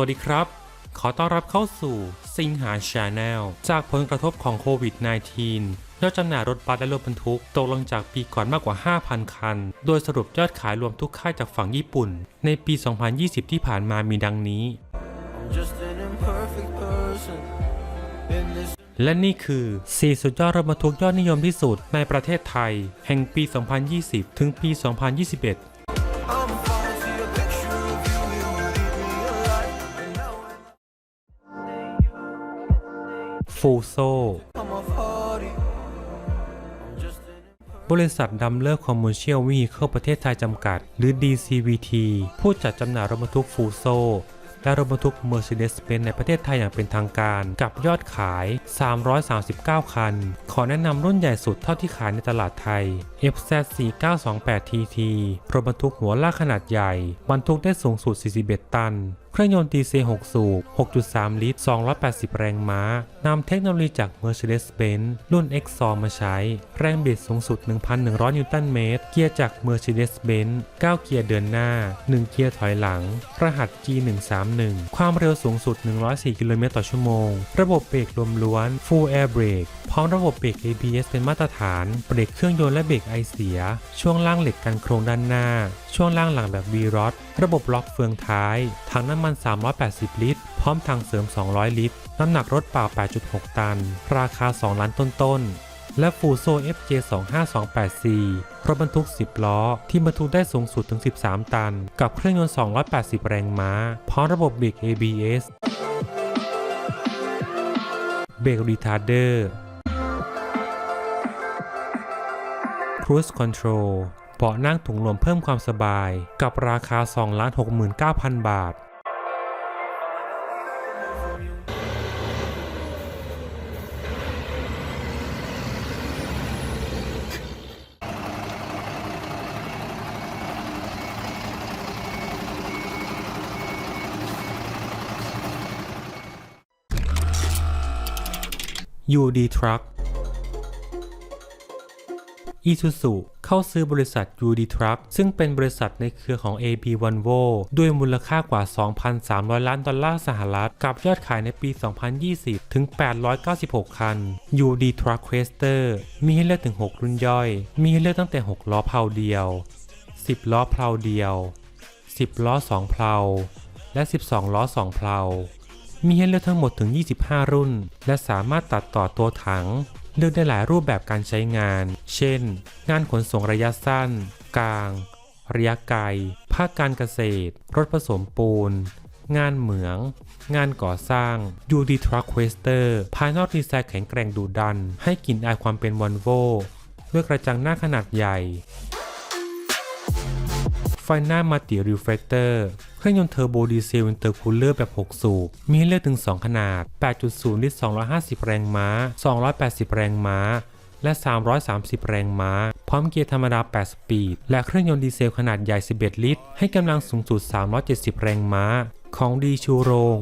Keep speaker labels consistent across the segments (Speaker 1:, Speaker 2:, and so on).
Speaker 1: วัสดีครับ ขอต้อนรับเข้าสู่สิงหาชาแนลจากผลกระทบของโควิด -19 ยอดจำหน่ายรถบัสและรถบรรทุกตกลงจากปีก่อนมากกว่า 5,000 คัน โดยสรุปยอดขายรวมทุกค่ายจากฝั่งญี่ปุ่น ในปี 2020 ที่ผ่านมามีดังนี้ และนี่คือ 4 สุดยอดรถบรรทุกยอดนิยมที่สุดในประเทศไทย แห่งปี 2020 ถึงปี 2021 ฟูโซ บริษัทดัมเลอร์คอมมูเชียลวีเข้าประเทศไทยจำกัด หรือ DCVT ผู้จัดจำหน่ายรถบรรทุกฟูโซ และรถบรรทุก Mercedes-Benz ในประเทศไทยอย่างเป็นทางการ กับยอดขาย 339 คัน ขอแนะนำรุ่นใหญ่สุดเท่าที่ขายในตลาดไทย FZ4928TT รถบรรทุกหัวลากขนาดใหญ่ บรรทุกได้สูงสุด 41 ตันเครื่องยนต์ DC 6 สูบ 6.3 ลิตร 280 แรงม้านำเทคโนโลยีจาก Mercedes-Benz รุ่น X2 มาใช้ แรงบิดสูงสุด 1,100 นิวตันเมตร เกียร์จาก Mercedes-Benz 9 เกียร์เดินหน้า 1 เกียร์ถอยหลัง รหัส G131 ความเร็วสูงสุด 104 กิโลเมตรต่อชั่วโมง ระบบเบรกรวมล้วน Full Air Brake พร้อมระบบเบรก ABS เป็นมาตรฐาน เบรกเครื่องยนต์และเบรกไอเสีย ช่วงล่างเหล็กกันโครงด้านหน้า ช่วงล่างหลังแบบ V-Rod ระบบล็อกเฟืองท้าย ถังน้ำมัน 380 ลิตร พร้อมถังเสริม 200 ลิตร น้ำหนักรถเปล่า 8.6 ตัน ราคา 2 ล้านต้นๆ และฟูโซ FJ 25284รถบรรทุก 10 ล้อ ที่บรรทุกได้สูงสุดถึง 13 ตัน กับเครื่องยนต์ 280 แรงม้า พร้อมระบบเบรก ABS เบรกรีทาร์เดอร์ Cruise Control เบาะนั่งถุงลมเพิ่มความสบาย กับราคา 2,69,000 บาท UD Truck อีซูซูเข้าซื้อบริษัท UD Truck ซึ่งเป็นบริษัทในเครือของ AB Volvo ด้วยมูลค่ากว่า 2,300 ล้านดอลลาร์สหรัฐ กับยอดขายในปี 2020 ถึง 896 คัน UD Truck Quester มีให้เลือกถึง 6 รุ่นย่อย มีให้เลือกตั้งแต่ 6 ล้อเพลาเดียว 10 ล้อเพลาเดียว 10 ล้อ 2 เพลาและ 12 ล้อ 2 เพลา มีให้เลือกทั้งหมดถึง 25 รุ่น และสามารถตัดต่อตัวถัง เลือกได้หลายรูปแบบการใช้งาน เช่น งานขนส่งระยะสั้น กลาง ระยะไกล ภาคการเกษตร รถผสมปูน งานเหมือง งานก่อสร้าง UD Truck Quester ภายนอกดีไซน์แข็งแกร่งดุดัน ให้กลิ่นอายความเป็นวอลโวด้วยกระจังหน้าขนาดใหญ่ไฟหน้ามัลติริฟเลเตอร์ เครื่องยนต์เทอร์โบดีเซลอินเตอร์คูลเลอร์แบบ 6 สูบ มีให้เลือกถึง 2 ขนาด 8.0 ลิตร 250 แรงม้า 280 แรงม้า และ 330 แรงม้า พร้อมเกียร์ธรรมดา 8 สปีด และเครื่องยนต์ดีเซลขนาดใหญ่ 11 ลิตร ให้กำลังสูงสุด 370 แรงม้า ของดีชูโรง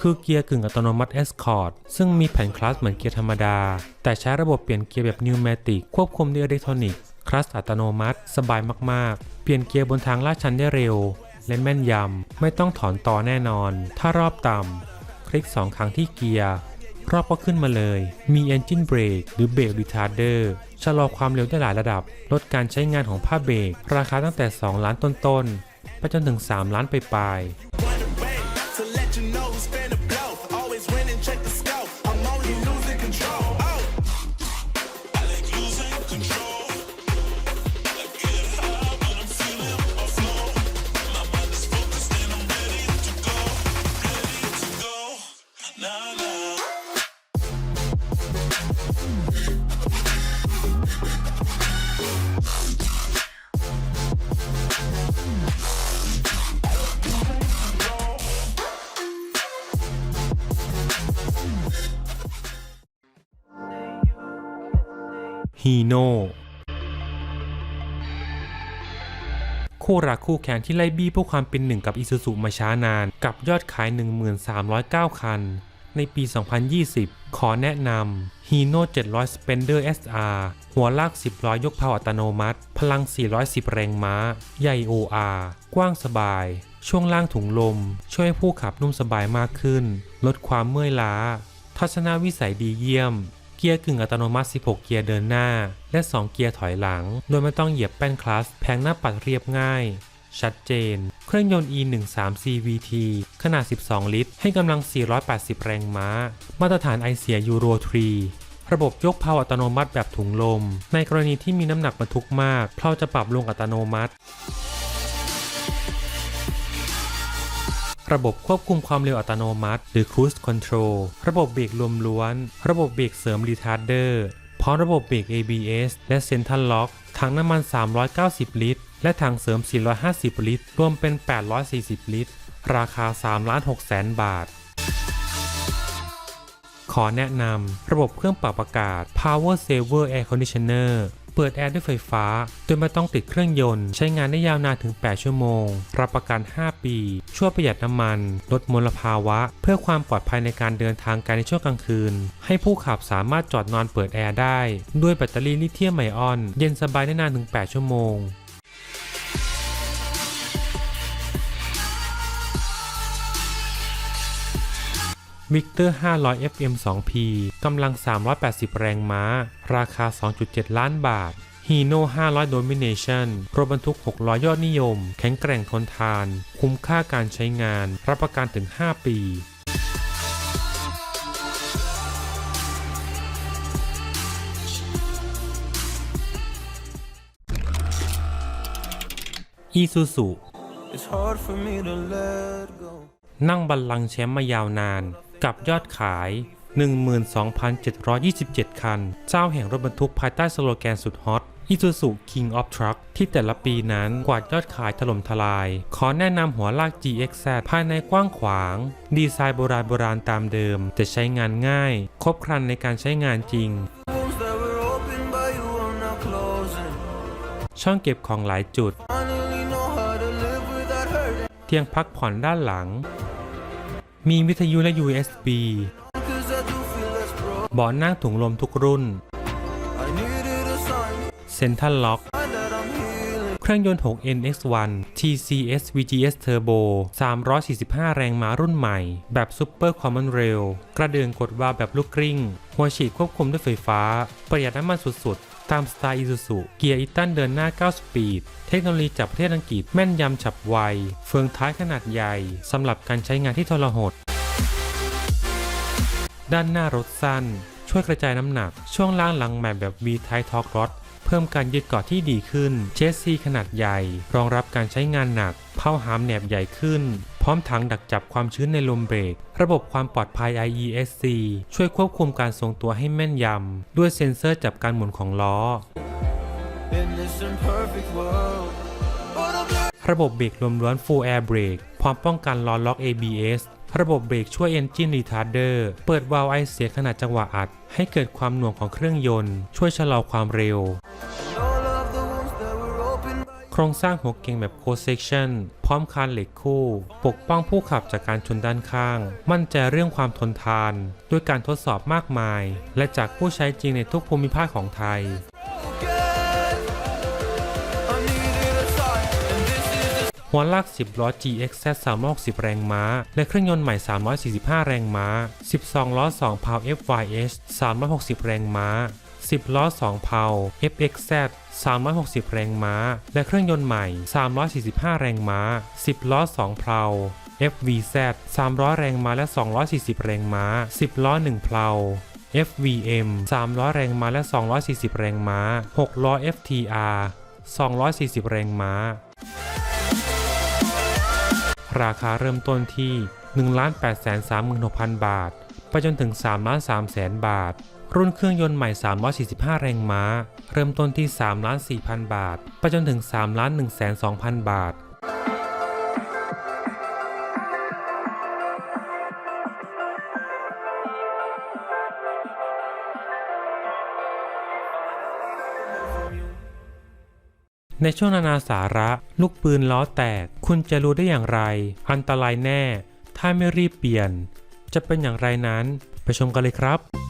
Speaker 1: คือเกียร์กึ่งอัตโนมัติ Escort ซึ่งมีแผ่นคลัตช์เหมือนเกียร์ธรรมดา แต่ใช้ระบบเปลี่ยนเกียร์แบบนิวเมติกควบคุมด้วยอิเล็กทรอนิกส์คลัตช์อัตโนมัติ สบายมาก ๆ เปลี่ยนเกียร์บนทางลาดชันได้เร็ว เล่นแม่นยำ ไม่ต้องถอนต่อแน่นอน ถ้ารอบต่ำ คลิก 2 ครั้งที่เกียร์ รอบก็ขึ้นมาเลย มี Engine Brake หรือเบรก Retarder ชะลอความเร็วได้หลายระดับ ลดการใช้งานของผ้าเบรก ราคาตั้งแต่ 2 ล้านต้นๆ ไปจนถึง 3 ล้านปลาย ฮีโน่คู่รักคู่แข่งที่ไล่บี้เพื่อความเป็นหนึ่งกับอิซูซุมาช้านาน กับยอดขาย 1309 คัน ในปี 2020 ขอแนะนำ Hino 700 Spender SR หัวลาก 10 ล้อยกพาอัตโนมัติ พลัง 410 แรงม้า ใหญ่ OR กว้างสบาย ช่วงล่างถุงลม ช่วยให้ผู้ขับนุ่มสบายมากขึ้น ลดความเมื่อยล้า ทัศนวิสัยดีเยี่ยม เกียร์กึ่งอัตโนมัติ 16 เกียร์เดินหน้า และ 2 เกียร์ถอยหลัง โดยไม่ต้องเหยียบแป้นคลัตช์แผงหน้าปัดเรียบง่าย ชัดเจน เครื่องยนต์ E13 CVT ขนาด 12 ลิตร ให้กำลัง 480 แรงม้า มาตรฐานไอเสียยูโร 3ระบบยกเพลาอัตโนมัติแบบถุงลม ในกรณีที่มีน้ำหนักบรรทุกมากเพลาจะปรับลงอัตโนมัติ ระบบควบคุมความเร็วอัตโนมัติ หรือ Cruise Control ระบบเบรกรวมล้วน ระบบเบรกเสริม Retarder พร้อมระบบเบรก ABS และ Central Lock ถังน้ำมัน 390 ลิตร และถังเสริม 450 ลิตร รวมเป็น 840 ลิตร ราคา3 6 0 0 0 0บาท ขอแนะนำระบบเครื่องปรับอากาศ Power Saver Air Conditioner เปิดแอร์ด้วยไฟฟ้า โดยไม่ต้องติดเครื่องยนต์ ใช้งานได้ยาวนานถึง 8 ชั่วโมง รับประกัน 5 ปี ช่วยประหยัดน้ำมัน ลดมลภาวะ เพื่อความปลอดภัยในการเดินทางไกลในช่วงกลางคืน ให้ผู้ขับสามารถจอดนอนเปิดแอร์ได้ ด้วยแบตเตอรี่ลิเธียมไอออน เย็นสบายได้นานถึง 8 ชั่วโมง วิกเตอร์ 500 FM 2P กำลัง 380 แรงม้า ราคา 2.7 ล้านบาท Hino 500 Domination รถบรรทุก600ยอดนิยม แข็งแกร่งทนทาน คุ้มค่าการใช้งาน รับประกันถึง 5 ปี Isuzu
Speaker 2: It's hard for me to let go.
Speaker 1: นั่งบัลลังก์แชมป์มายาวนาน กับยอดขาย 12,727 คัน เจ้าแห่งรถบรรทุกภายใต้สโลแกนสุดฮอต Isuzu King of Truck ที่แต่ละปีนั้นกวาดยอดขายถล่มทลาย ขอแนะนำหัวลาก GXZ ภายในกว้างขวาง ดีไซน์โบราณโบราณตามเดิมแต่ใช้งานง่าย ครบครันในการใช้งานจริง ช่องเก็บของหลายจุด เตียงพักผ่อนด้านหลัง มีวิทยุและ USB
Speaker 2: Cause I do feel less broke.
Speaker 1: เบาะนั่งถุงลมทุกรุ่น เซ็นทรัลล็อก เครื่องยนต์ 6 NX1 TCS VGS Turbo 345 แรงม้ารุ่นใหม่ แบบ Super Common Rail กระเดื่องกดวาล์วแบบลูกกริ้ง หัวฉีดควบคุมด้วยไฟฟ้า ประหยัดน้ำมันสุดๆ ตามสไตล์ Isuzu เกียร์อีตันเดินหน้า 9 สปีด เทคโนโลยีจากประเทศอังกฤษแม่นยำฉับไว เฟืองท้ายขนาดใหญ่สำหรับการใช้งานที่ทรหด ด้านหน้ารถสั้น ช่วยกระจายน้ำหนัก ช่วงล่างหลังแมปแบบ V-Type Torque Rod เพิ่มการยึดเกาะที่ดีขึ้น เชสซีขนาดใหญ่ รองรับการใช้งานหนัก เผาหามแหนบใหญ่ขึ้น พร้อมถังดักจับความชื้นในลมเบรก ระบบความปลอดภัย IESC ช่วยควบคุมการทรงตัวให้แม่นยำ ด้วยเซ็นเซอร์จับการหมุนของล้อ ระบบเบรกลมล้วน Full Air Brake พร้อมป้องกันล้อล็อก ABS ระบบเบรกช่วย Engine Retarder เปิดวาล์วไอเสียขณะจังหวะอัด ให้เกิดความหน่วงของเครื่องยนต์ ช่วยชะลอความเร็ว โครงสร้างหัวเก่งแบบ Close Section พร้อมคานเหล็กคู่ ปกป้องผู้ขับจากการชนด้านข้าง มั่นใจเรื่องความทนทาน ด้วยการทดสอบมากมาย และจากผู้ใช้จริงในทุกภูมิภาคของไทยหัวลาก 10 ล้อ GXZ 360 แรงม้า และเครื่องยนต์ใหม่ 345 แรงม้า 12 ล้อ 2 พาว FYH 360 แรงม้า 10 ล้อ 2 เพา FXZ 360 แรงม้า และเครื่องยนต์ใหม่ 345 แรงม้า 10 ล้อ 2 เพา FVZ 300 แรงม้าและ 240 แรงม้า 10 ล้อ 1 เพลา FVM 300 แรงม้าและ 240 แรงม้า 6 ล้อ FTR 240 แรงม้า ราคาเริ่มต้นที่ 1,836,000 บาท ไปจนถึง 3,300,000 บาท รุ่นเครื่องยนต์ใหม่ 345 แรงม้า เริ่มต้นที่ 3 4 0 0 0 บาท ไปจนถึง 3 1 2 0 0 0 บาท ในช่วงนานาสาระ ลูกปืนล้อแตก คุณจะรู้ได้อย่างไร อันตรายแน่ ถ้าไม่รีบเปลี่ยน จะเป็นอย่างไรนั้น ไปชมกันเลยครับ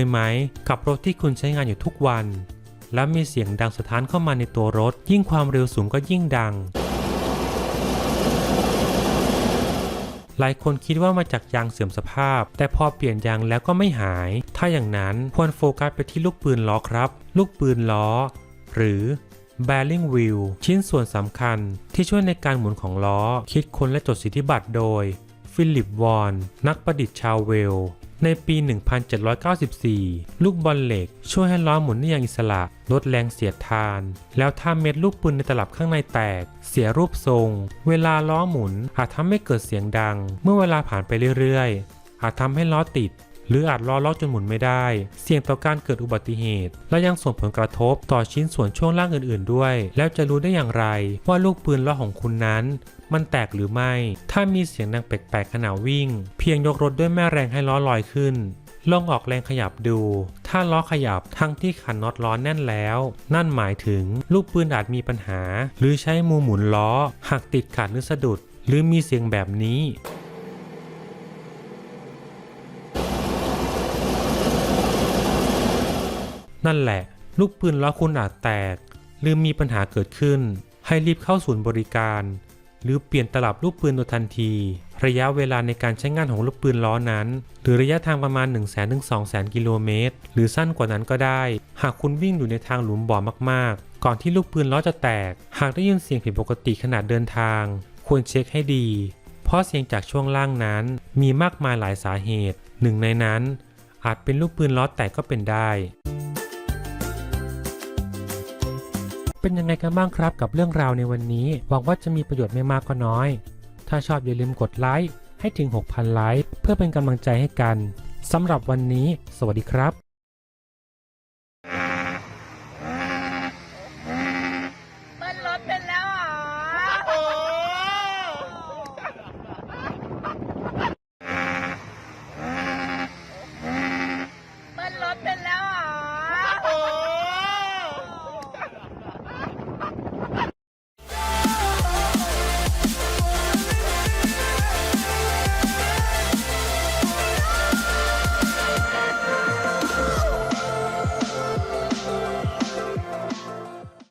Speaker 1: ยไหม กับรถที่คุณใช้งานอยู่ทุกวัน และมีเสียงดังสะท้านเข้ามาในตัวรถ ยิ่งความเร็วสูงก็ยิ่งดัง หลายคนคิดว่ามาจากยางเสื่อมสภาพ แต่พอเปลี่ยนยางแล้วก็ไม่หาย ถ้าอย่างนั้นควรโฟกัสไปที่ลูกปืนล้อครับ ลูกปืนล้อ หรือ bearing wheel ชิ้นส่วนสำคัญที่ช่วยในการหมุนของล้อ คิดค้นและจดสิทธิบัตรโดย ฟิลิปวอน นักประดิษฐ์ชาวเวล ในปี 1794 ลูกบอลเหล็ก ช่วยให้ล้อหมุนได้อย่างอิสระ ลดแรงเสียดทาน แล้วถ้าเม็ดลูกปืนในตลับข้างในแตก เสียรูปทรง เวลาล้อหมุนอาจทำให้เกิดเสียงดัง เมื่อเวลาผ่านไปเรื่อยๆ อาจทำให้ล้อติด หรืออาจล้อล็อกจนหมุนไม่ได้ เสี่ยงต่อการเกิดอุบัติเหตุ และยังส่งผลกระทบต่อชิ้นส่วนช่วงล่างอื่น ๆ ด้วย แล้วจะรู้ได้อย่างไรว่าลูกปืนล้อของคุณนั้น มันแตกหรือไม่ ถ้ามีเสียงดังแปลกๆขณะวิ่ง เพียงยกรถด้วยแม่แรงให้ล้อลอยขึ้นลองออกแรงขยับดู ถ้าล้อขยับทั้งที่ขันน็อตล้อแน่นแล้ว นั่นหมายถึงลูกปืนอาจมีปัญหา หรือใช้มือหมุนล้อหักติดขัดหรือสะดุด หรือมีเสียงแบบนี้นั่นแหละ ลูกปืนล้อคุณอาจแตก หรือมีปัญหาเกิดขึ้น ให้รีบเข้าศูนย์บริการ หรือเปลี่ยนตลับลูกปืนโดยทันที ระยะเวลาในการใช้งานของลูกปืนล้อนั้น หรือระยะทางประมาณ 1 0 0 0 0 0ถึง200,000 กิโลเมตร หรือสั้นกว่านั้นก็ได้ หากคุณวิ่งอยู่ในทางหลุมบ่อมากๆ ก่อนที่ลูกปืนล้อจะแตก หากได้ยินเสียงผิดปกติขณะเดินทาง ควรเช็คให้ดี เพราะเสียงจากช่วงล่างนั้น มีมากมายหลายสาเหตุ หนึ่งในนั้น อาจเป็นลูกปืนล้อแตกก็เป็นได้ เป็นยังไงกันบ้างครับกับเรื่องราวในวันนี้ หวังว่าจะมีประโยชน์ไม่มากก็น้อย ถ้าชอบอย่าลืมกดไลค์ให้ถึง 6,000 ไลค์เพื่อเป็นกำลังใจให้กันสำหรับวันนี้ สวัสดีครับ